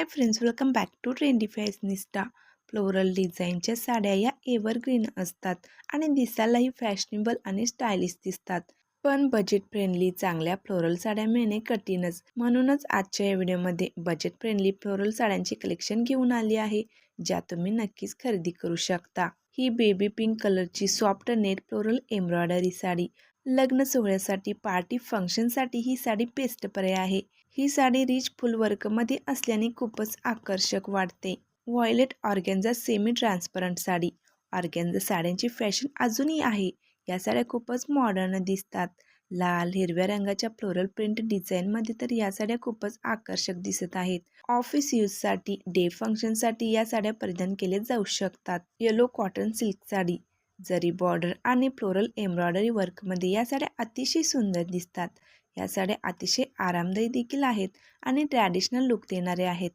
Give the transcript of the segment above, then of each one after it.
Hi friends welcome back to trendy fashionista floral डिझाईनच्या साड्या या एव्हरग्रीन असतात आणि दिसायलाही फॅशनेबल आणि स्टायलिश दिसतात. पण बजेट फ्रेंडली चांगल्या फ्लोरल साड्या मिळणे कठीणच. म्हणूनच आजच्या या व्हिडिओमध्ये बजेट फ्रेंडली फ्लोरल साड्यांची कलेक्शन घेऊन आली आहे ज्या तुम्ही नक्कीच खरेदी करू शकता. ही बेबी पिंक कलरची soft net floral embroidery sari. लग्न सोहळ्यासाठी पार्टी फंक्शनसाठी ही साडी बेस्ट पर्याय आहे. ही साडी रिच फुल वर्कमध्ये असल्याने खूपच आकर्षक वाटते. Violet organza semi transparent sari. Organza साड्यांची फॅशन अजूनही आहे. या साड्या खूपच मॉडर्न दिसतात. लाल हिरव्या रंगाच्या फ्लोरल प्रिंट डिझाईनमध्ये तर या साड्या खूपच आकर्षक दिसत आहेत. ऑफिस यूजसाठी डे फंक्शनसाठी या साड्या परिधान केल्या जाऊ शकतात. येलो कॉटन सिल्क साडी जरी बॉर्डर आणि फ्लोरल एम्ब्रॉयडरी वर्कमध्ये या साड्या अतिशय सुंदर दिसतात. या साड्या अतिशय आरामदायी देखील आहेत आणि ट्रॅडिशनल लुक देणारे आहेत.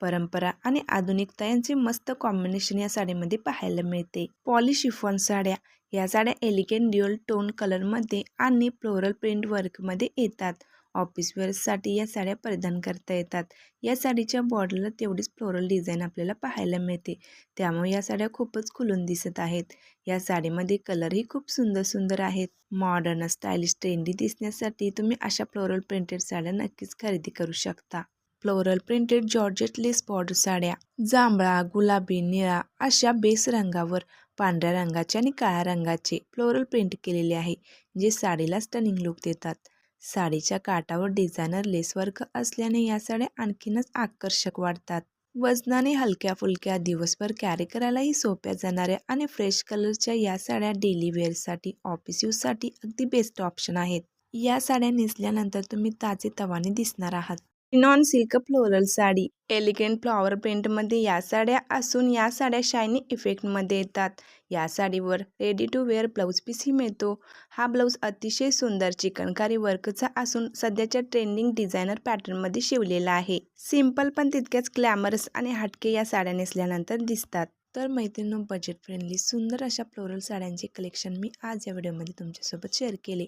परंपरा आणि आधुनिकता यांचे मस्त कॉम्बिनेशन या साडीमध्ये पाहायला मिळते. पॉली शिफॉन साड्या या साड्या एलिगेंट ड्युअल टोन कलरमध्ये आणि फ्लोरल प्रिंट वर्कमध्ये येतात. ऑफिस वेअर्ससाठी या साड्या परिधान करता येतात. या साडीच्या बॉर्डरला तेवढीच फ्लोरल डिझाईन आपल्याला पाहायला मिळते. त्यामुळे या साड्या खूपच खुलून दिसत आहेत. या साडीमध्ये कलरही खूप सुंदर सुंदर आहेत. मॉडर्न स्टायलिश ट्रेंडी दिसण्यासाठी तुम्ही अशा फ्लोरल प्रिंटेड साड्या नक्कीच खरेदी करू शकता. Floral printed georgette lace border साड्या जांभळा गुलाबी निळा अशा बेस रंगावर पांढऱ्या रंगाचे आणि काळ्या रंगाचे फ्लोरल प्रिंट केलेले आहे जे साडीला स्टनिंग लुक देतात. साडीच्या काठावर डिझायनर लेसवर्क असल्याने या साड्या आणखीनच आकर्षक वाटतात. वजनाने हलक्या फुलक्या दिवसभर कॅरी करायलाही सोप्या जाणाऱ्या आणि फ्रेश कलरच्या या साड्या डेली वेअरसाठी ऑफिस यूजसाठी अगदी बेस्ट ऑप्शन आहेत. या साड्या नेसल्यानंतर तुम्ही ताजे तवाने दिसणार आहात. Non silk floral sari elegant flower प्रिंटमध्ये या साड्या असून या साड्या शायनी इफेक्टमध्ये येतात. या साडीवर रेडी टू वेअर ब्लाऊज पीसही मिळतो. हा ब्लाऊज अतिशय सुंदर चिकनकारी वर्कचा असून सध्याच्या ट्रेंडिंग डिझायनर पॅटर्नमध्ये शिवलेला आहे. सिंपल पण तितक्याच ग्लॅमरस आणि हटके या साड्या नेसल्यानंतर दिसतात. तर मैत्रिणी बजेट फ्रेंडली सुंदर अशा फ्लोरल साड्यांचे कलेक्शन मी आज या व्हिडिओमध्ये तुमच्यासोबत शेअर केले.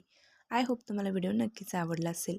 आय होप तुम्हाला व्हिडिओ नक्कीच आवडला असेल.